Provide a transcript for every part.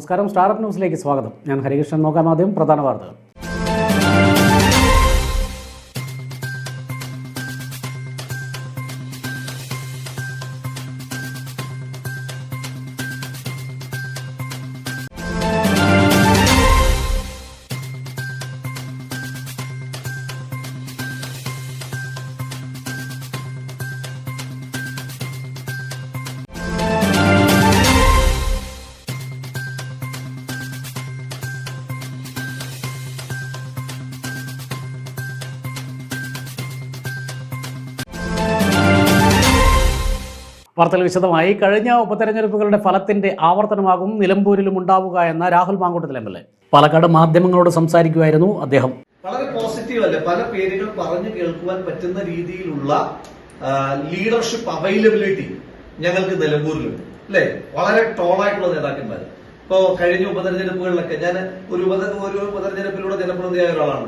നമസ്കാരം. സ്റ്റാർട്ട് ന്യൂസിലേക്ക് സ്വാഗതം. ഞാൻ ഹരികൃഷ്ണൻ. നോക്കാം ആദ്യം പ്രധാന വാർത്തകൾ. വാർത്തകൾ വിശദമായി. കഴിഞ്ഞ ഉപതെരഞ്ഞെടുപ്പുകളുടെ ഫലത്തിന്റെ ആവർത്തനമാകും നിലമ്പൂരിലും ഉണ്ടാവുക എന്ന Rahul Mamkootathil M L A. Palakkad മാധ്യമങ്ങളോട് സംസാരിക്കുകയായിരുന്നു അദ്ദേഹം. വളരെ പോസിറ്റീവ് അല്ലേ? പല പേരുകൾ പറഞ്ഞു കേൾക്കുവാൻ പറ്റുന്ന രീതിയിലുള്ള ലീഡർഷിപ്പ് അവൈലബിലിറ്റി ഞങ്ങൾക്ക് നിലമ്പൂരിലുണ്ട്. അല്ലെ? വളരെ ടോളായിട്ടുള്ള നേതാക്കന്മാർ ഇപ്പോ കഴിഞ്ഞ ഉപതെരഞ്ഞെടുപ്പുകളിലൊക്കെ ഞാൻ ഒരു ഉപത ഒരു ഉപതെരഞ്ഞെടുപ്പിലൂടെ ജനപ്രതിനിധിയായ ഒരാളാണ്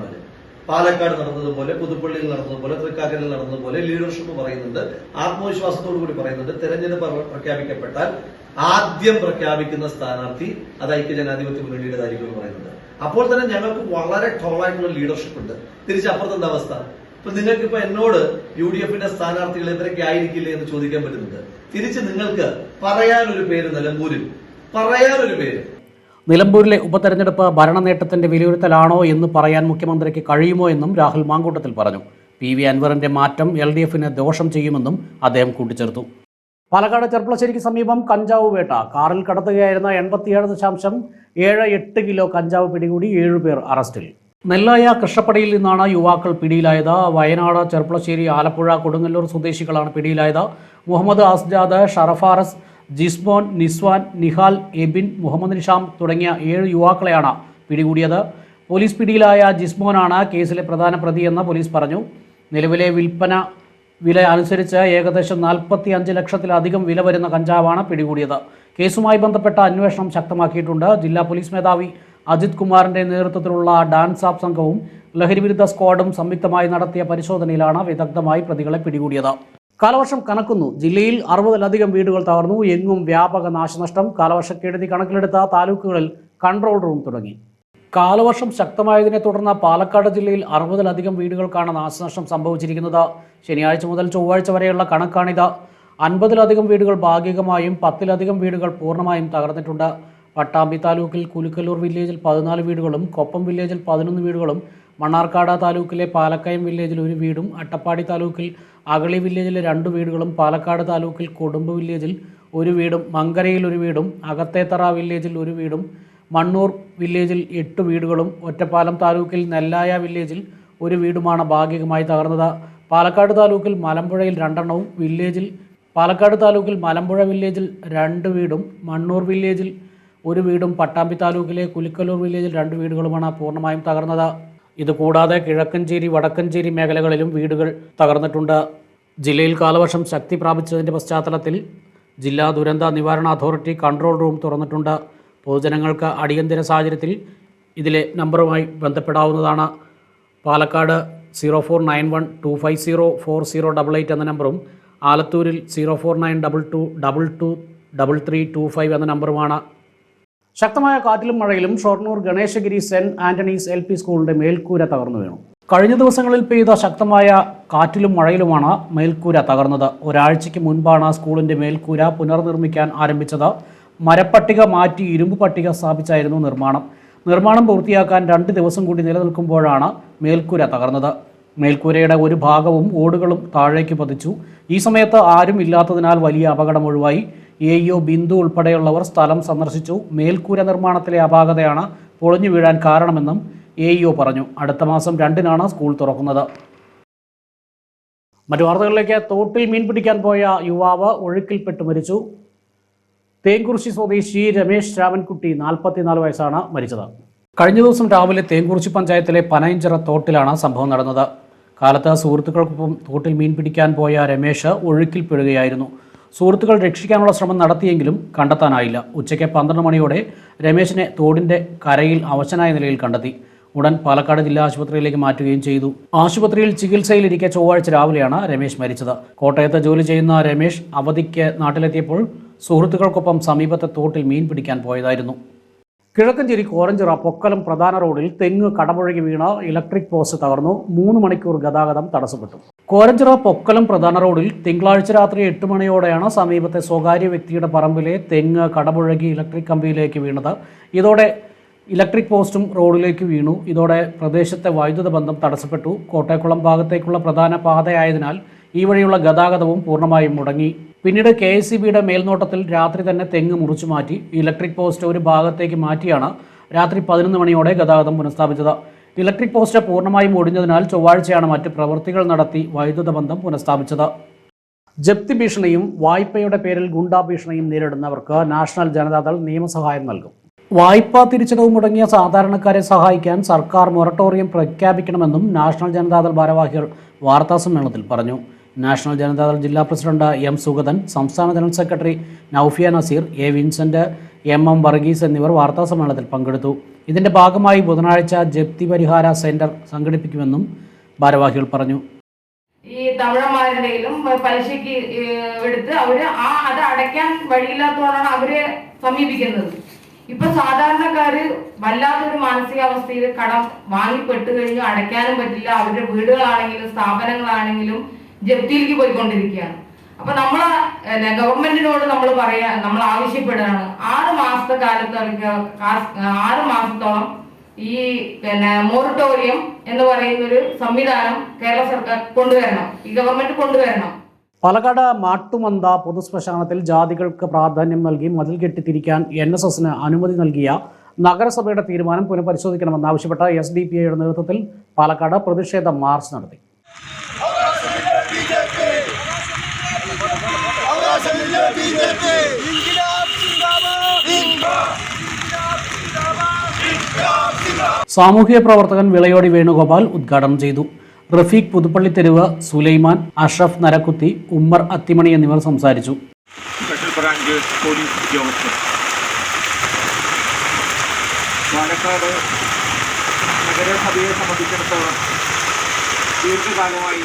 പാലക്കാട് നടന്നതുപോലെ പുതുപ്പള്ളിയിൽ നടന്നതുപോലെ തൃക്കാക്കരയിൽ നടന്നതുപോലെ ലീഡർഷിപ്പ് പറയുന്നുണ്ട്. ആത്മവിശ്വാസത്തോടു കൂടി പറയുന്നുണ്ട്. തെരഞ്ഞെടുപ്പ് പ്രഖ്യാപിക്കപ്പെട്ടാൽ ആദ്യം പ്രഖ്യാപിക്കുന്ന സ്ഥാനാർത്ഥി അത് ഐക്യ ജനാധിപത്യ മുന്നണിയുടേതായിരിക്കും എന്ന് പറയുന്നുണ്ട്. അപ്പോൾ തന്നെ ഞങ്ങൾക്ക് വളരെ ടോളായിട്ടുള്ള ലീഡർഷിപ്പ് ഉണ്ട്. തിരിച്ചപ്പുറത്ത് എന്താ അവസ്ഥ? ഇപ്പൊ നിങ്ങൾക്കിപ്പോ എന്നോട് യു ഡി എഫിന്റെ സ്ഥാനാർത്ഥികൾ ഇവരൊക്കെ ആയിരിക്കില്ലേ എന്ന് ചോദിക്കാൻ പറ്റുന്നുണ്ട്. തിരിച്ച് നിങ്ങൾക്ക് പറയാനൊരു പേര് നിലമ്പൂരിൽ. പറയാനൊരു പേര്. നിലമ്പൂരിലെ ഉപതെരഞ്ഞെടുപ്പ് ഭരണനേട്ടത്തിന്റെ വിലയിരുത്തലാണോ എന്ന് പറയാൻ മുഖ്യമന്ത്രിക്ക് കഴിയുമോ എന്നും രാഹുൽ മാങ്കൂട്ടത്തിൽ പറഞ്ഞു. പി വി അൻവറിന്റെ മാറ്റം എൽ ഡി എഫിന് ദോഷം ചെയ്യുമെന്നും അദ്ദേഹം കൂട്ടിച്ചേർത്തു. പാലക്കാട് ചെർപ്പളശ്ശേരിക്ക് സമീപം കഞ്ചാവ് വേട്ട. കാറിൽ കടത്തുകയായിരുന്ന എൺപത്തിയേഴ് ദശാംശം ഏഴ് എട്ട് കിലോ കഞ്ചാവ് പിടികൂടി ഏഴുപേർ അറസ്റ്റിൽ. നെല്ലായ കൃഷ്ണപ്പടിയിൽ നിന്നാണ് യുവാക്കൾ പിടിയിലായത്. വയനാട് ചെർപ്പളശ്ശേരി ആലപ്പുഴ കൊടുങ്ങല്ലൂർ സ്വദേശികളാണ് പിടിയിലായത്. മുഹമ്മദ് ആസ്ജാദ് ഷറഫാറസ് ജിസ്മോൻ നിസ്വാൻ നിഹാൽ എബിൻ മുഹമ്മദ് നിഷാം തുടങ്ങിയ ഏഴ് യുവാക്കളെയാണ് പിടികൂടിയത്. പോലീസ് പിടിയിലായ ജിസ്മോനാണ് കേസിലെ പ്രധാന പ്രതിയെന്ന് പോലീസ് പറഞ്ഞു. നിലവിലെ വിൽപ്പന വില അനുസരിച്ച് ഏകദേശം നാൽപ്പത്തി അഞ്ച് ലക്ഷത്തിലധികം വില വരുന്ന കഞ്ചാവാണ് പിടികൂടിയത്. കേസുമായി ബന്ധപ്പെട്ട അന്വേഷണം ശക്തമാക്കിയിട്ടുണ്ട്. ജില്ലാ പോലീസ് മേധാവി അജിത് കുമാറിന്റെ നേതൃത്വത്തിലുള്ള ഡാൻസ് ആപ്പ് സംഘവും ലഹരിവിരുദ്ധ സ്ക്വാഡും സംയുക്തമായി നടത്തിയ പരിശോധനയിലാണ് വിദഗ്ധമായി പ്രതികളെ പിടികൂടിയത്. കാലവർഷം കനക്കുന്നു ജില്ലയിൽ അറുപതിലധികം വീടുകൾ തകർന്നു. എങ്ങും വ്യാപക നാശനഷ്ടം. കാലവർഷക്കെടുതി കണക്കിലെടുത്ത താലൂക്കുകളിൽ കൺട്രോൾ റൂം തുടങ്ങി. കാലവർഷം ശക്തമായതിനെ തുടർന്ന് പാലക്കാട് ജില്ലയിൽ അറുപതിലധികം വീടുകൾക്കാണ് നാശനഷ്ടം സംഭവിച്ചിരിക്കുന്നത് ശനിയാഴ്ച മുതൽ ചൊവ്വാഴ്ച വരെയുള്ള കണക്കാണിത്. അൻപതിലധികം വീടുകൾ ഭാഗികമായും പത്തിലധികം വീടുകൾ പൂർണമായും തകർന്നിട്ടുണ്ട്. പട്ടാമ്പി താലൂക്കിൽ കുലുക്കല്ലൂർ വില്ലേജിൽ പതിനാല് വീടുകളും കൊപ്പം വില്ലേജിൽ പതിനൊന്ന് വീടുകളും മണ്ണാർക്കാട് താലൂക്കിലെ പാലക്കയം വില്ലേജിൽ ഒരു വീടും അട്ടപ്പാടി താലൂക്കിൽ അഗളി വില്ലേജിലെ രണ്ട് വീടുകളും പാലക്കാട് താലൂക്കിൽ കൊടുമ്പ് വില്ലേജിൽ ഒരു വീടും മങ്കരയിൽ ഒരു വീടും അകത്തേത്തറ വില്ലേജിൽ ഒരു വീടും മണ്ണൂർ വില്ലേജിൽ എട്ട് വീടുകളും ഒറ്റപ്പാലം താലൂക്കിൽ നെല്ലായ വില്ലേജിൽ ഒരു വീടുമാണ് ഭാഗികമായി തകർന്നത്. പാലക്കാട് താലൂക്കിൽ മലമ്പുഴയിൽ രണ്ടെണ്ണവും വില്ലേജിൽ പാലക്കാട് താലൂക്കിൽ മലമ്പുഴ വില്ലേജിൽ രണ്ട് വീടും മണ്ണൂർ വില്ലേജിൽ ഒരു വീടും പട്ടാമ്പി താലൂക്കിലെ കുലിക്കലൂർ വില്ലേജിൽ രണ്ട് വീടുകളുമാണ് പൂർണമായും തകർന്നത്. ഇതുകൂടാതെ കിഴക്കഞ്ചേരി വടക്കഞ്ചേരി മേഖലകളിലും വീടുകൾ തകർന്നിട്ടുണ്ട്. ജില്ലയിൽ കാലവർഷം ശക്തി പ്രാപിച്ചതിന്റെ പശ്ചാത്തലത്തിൽ ജില്ലാ ദുരന്ത നിവാരണ അതോറിറ്റി കൺട്രോൾ റൂം തുറന്നിട്ടുണ്ട്. പൊതുജനങ്ങൾക്ക് അടിയന്തര സാഹചര്യത്തിൽ ഇതിലെ നമ്പറുമായി ബന്ധപ്പെടാവുന്നതാണ്. Palakkad zero four nine one two five zero four zero double eight എന്ന നമ്പറും ആലത്തൂരിൽ zero four nine double two double two double three two five എന്ന നമ്പറുമാണ്. ശക്തമായ കാറ്റിലും മഴയിലും Shoranur Ganeshagiri saint Antony's L P സ്കൂളിന്റെ മേൽക്കൂര തകർന്നു വീണു. കഴിഞ്ഞ ദിവസങ്ങളിൽ പെയ്ത ശക്തമായ കാറ്റിലും മഴയിലുമാണ് മേൽക്കൂര തകർന്നത്. ഒരാഴ്ചയ്ക്ക് മുൻപാണ് സ്കൂളിന്റെ മേൽക്കൂര പുനർനിർമ്മിക്കാൻ ആരംഭിച്ചത്. മരപ്പട്ടിക മാറ്റി ഇരുമ്പ് പട്ടിക സ്ഥാപിച്ചായിരുന്നു നിർമ്മാണം. നിർമ്മാണം പൂർത്തിയാക്കാൻ രണ്ട് ദിവസം കൂടി നിലനിൽക്കുമ്പോഴാണ് മേൽക്കൂര തകർന്നത്. മേൽക്കൂരയുടെ ഒരു ഭാഗവും ഓടുകളും താഴേക്ക് പതിച്ചു. ഈ സമയത്ത് ആരും ഇല്ലാത്തതിനാൽ വലിയ അപകടം ഒഴിവായി. എ യു ബിന്ദു ഉൾപ്പെടെയുള്ളവർ സ്ഥലം സന്ദർശിച്ചു. മേൽക്കൂര നിർമ്മാണത്തിലെ അപാകതയാണ് പൊളിഞ്ഞു വീഴാൻ കാരണമെന്നും എ യു പറഞ്ഞു. അടുത്ത മാസം രണ്ടിനാണ് സ്കൂൾ തുറക്കുന്നത്. മറ്റു വാർത്തകളിലേക്ക് തോട്ടിൽ മീൻ പിടിക്കാൻ പോയ യുവാവ് ഒഴുക്കിൽപ്പെട്ട് മരിച്ചു. തേങ്കുറിശി സ്വദേശി രമേശ് രാമൻകുട്ടി നാൽപ്പത്തിനാല് വയസ്സാണ് മരിച്ചത്. കഴിഞ്ഞ ദിവസം രാവിലെ തേങ്കുറിശി പഞ്ചായത്തിലെ പനയഞ്ചിറ തോട്ടിലാണ് സംഭവം നടന്നത്. കാലത്ത് സുഹൃത്തുക്കൾക്കൊപ്പം തോട്ടിൽ മീൻ പിടിക്കാൻ പോയ രമേശ് ഒഴുക്കിൽപ്പെടുകയായിരുന്നു സുഹൃത്തുക്കൾ രക്ഷിക്കാനുള്ള ശ്രമം നടത്തിയെങ്കിലും കണ്ടെത്താനായില്ല. ഉച്ചയ്ക്ക് പന്ത്രണ്ട് മണിയോടെ രമേശിനെ തോടിന്റെ കരയിൽ അവശനായ നിലയിൽ കണ്ടെത്തി. ഉടൻ പാലക്കാട് ജില്ലാ ആശുപത്രിയിലേക്ക് മാറ്റുകയും ചെയ്തു. ആശുപത്രിയിൽ ചികിത്സയിലിരിക്കെ ചൊവ്വാഴ്ച രാവിലെയാണ് രമേശ് മരിച്ചത്. കോട്ടയത്ത് ജോലി ചെയ്യുന്ന രമേശ് അവധിക്ക് നാട്ടിലെത്തിയപ്പോൾ സുഹൃത്തുക്കൾക്കൊപ്പം സമീപത്തെ തോട്ടിൽ മീൻ പിടിക്കാൻ പോയതായിരുന്നു. കിഴക്കഞ്ചേരി കോരഞ്ചിറ പൊക്കലം പ്രധാന റോഡിൽ തെങ്ങ് കടപുഴകി വീണ ഇലക്ട്രിക് പോസ്റ്റ് തകർന്നു. മൂന്ന് മണിക്കൂർ ഗതാഗതം തടസ്സപ്പെട്ടു. കോരഞ്ചിറ പൊക്കലം പ്രധാന റോഡിൽ തിങ്കളാഴ്ച രാത്രി എട്ട് മണിയോടെയാണ് സമീപത്തെ സ്വകാര്യ വ്യക്തിയുടെ പറമ്പിലെ തെങ്ങ് കടപുഴകി ഇലക്ട്രിക് കമ്പിയിലേക്ക് വീണത്. ഇതോടെ ഇലക്ട്രിക് പോസ്റ്റും റോഡിലേക്ക് വീണു. ഇതോടെ പ്രദേശത്തെ വൈദ്യുത ബന്ധം തടസ്സപ്പെട്ടു. കോട്ടയക്കുളം ഭാഗത്തേക്കുള്ള പ്രധാന പാതയായതിനാൽ ഈ വഴിയുള്ള ഗതാഗതവും പൂർണമായും മുടങ്ങി. പിന്നീട് കെ എസ് സി ബിയുടെ മേൽനോട്ടത്തിൽ രാത്രി തന്നെ തെങ്ങ് മുറിച്ചു മാറ്റി. ഇലക്ട്രിക് പോസ്റ്റ് ഒരു ഭാഗത്തേക്ക് മാറ്റിയാണ് രാത്രി പതിനൊന്ന് മണിയോടെ ഗതാഗതം പുനഃസ്ഥാപിച്ചത്. ഇലക്ട്രിക് പോസ്റ്റ് പൂർണമായും ഒടിഞ്ഞതിനാൽ ചൊവ്വാഴ്ചയാണ് മറ്റ് പ്രവൃത്തികൾ നടത്തി വൈദ്യുത ബന്ധം പുനഃസ്ഥാപിച്ചത്. ജപ്തി ഭീഷണിയും വായ്പയുടെ പേരിൽ ഗുണ്ടാ ഭീഷണിയും നേരിടുന്നവർക്ക് നാഷണൽ ജനതാദൾ നിയമസഹായം നൽകും. വായ്പാ തിരിച്ചടവ് മുടങ്ങിയ സാധാരണക്കാരെ സഹായിക്കാൻ സർക്കാർ മൊറട്ടോറിയം പ്രഖ്യാപിക്കണമെന്നും നാഷണൽ ജനതാദൾ ഭാരവാഹികൾ വാർത്താ സമ്മേളനത്തിൽ പറഞ്ഞു. നാഷണൽ ജനതാദൾ ജില്ലാ പ്രസിഡന്റ് എം സുഗതൻ സംസ്ഥാന general secretary Noufiya Naseer A Vincent M M Varghese എന്നിവർ വാർത്താ സമ്മേളനത്തിൽ പങ്കെടുത്തു. ഇതിന്റെ ഭാഗമായി ബുധനാഴ്ച ജപ്തി പരിഹാര സെന്റർ സംഘടിപ്പിക്കുമെന്നും ഭാരവാഹികൾ പറഞ്ഞു. ഈ തമിഴന്മാരുടെയിലും പലിശയ്ക്ക് എടുത്ത് അവർ ആ അത് അടയ്ക്കാൻ വഴിയില്ലാത്തതുകൊണ്ടാണ് അവരെ സമീപിക്കുന്നത്. ഇപ്പൊ സാധാരണക്കാര് വല്ലാത്തൊരു മാനസികാവസ്ഥയിൽ കടം വാങ്ങിപ്പെട്ടു കഴിഞ്ഞു അടയ്ക്കാനും പറ്റില്ല അവരുടെ വീടുകളാണെങ്കിലും സ്ഥാപനങ്ങളാണെങ്കിലും ജപ്തിയിലേക്ക് പോയിക്കൊണ്ടിരിക്കുകയാണ്. അപ്പൊ നമ്മൾ ഗവൺമെന്റിനോട് നമ്മൾ പറയാ നമ്മൾ ആവശ്യപ്പെടുകയാണ് ആറ് മാസത്തെ കാലത്ത് ആറ് മാസത്തോളം ഈ പിന്നെ മൊറട്ടോറിയം എന്ന് പറയുന്ന ഒരു സംവിധാനം കേരള സർക്കാർ കൊണ്ടുവരണം. ഈ ഗവൺമെന്റ് കൊണ്ടുവരണം. പാലക്കാട് മാട്ടുമന്ത പൊതുശ്മശാനത്തിൽ ജാതികൾക്ക് പ്രാധാന്യം നൽകി മതിൽ കെട്ടിത്തിരിക്കാൻ എൻ എസ് എസിന് അനുമതി നൽകിയ നഗരസഭയുടെ തീരുമാനം പുനഃപരിശോധിക്കണമെന്നാവശ്യപ്പെട്ട എസ് ഡി പി ഐയുടെ നേതൃത്വത്തിൽ പാലക്കാട് പ്രതിഷേധ മാർച്ച് നടത്തി. സാമൂഹിക പ്രവർത്തകൻ വിളയോടി വേണുഗോപാൽ ഉദ്ഘാടനം ചെയ്തു. റഫീഖ് പുതുപ്പള്ളി തെരുവ് സുലൈമാൻ അഷ്റഫ് നരക്കുത്തി ഉമ്മർ അത്തിമണി എന്നിവർ സംസാരിച്ചു. പാലക്കാട് നഗരസഭയെ സംബന്ധിച്ചിടത്തോളം ദീർഘകാലമായി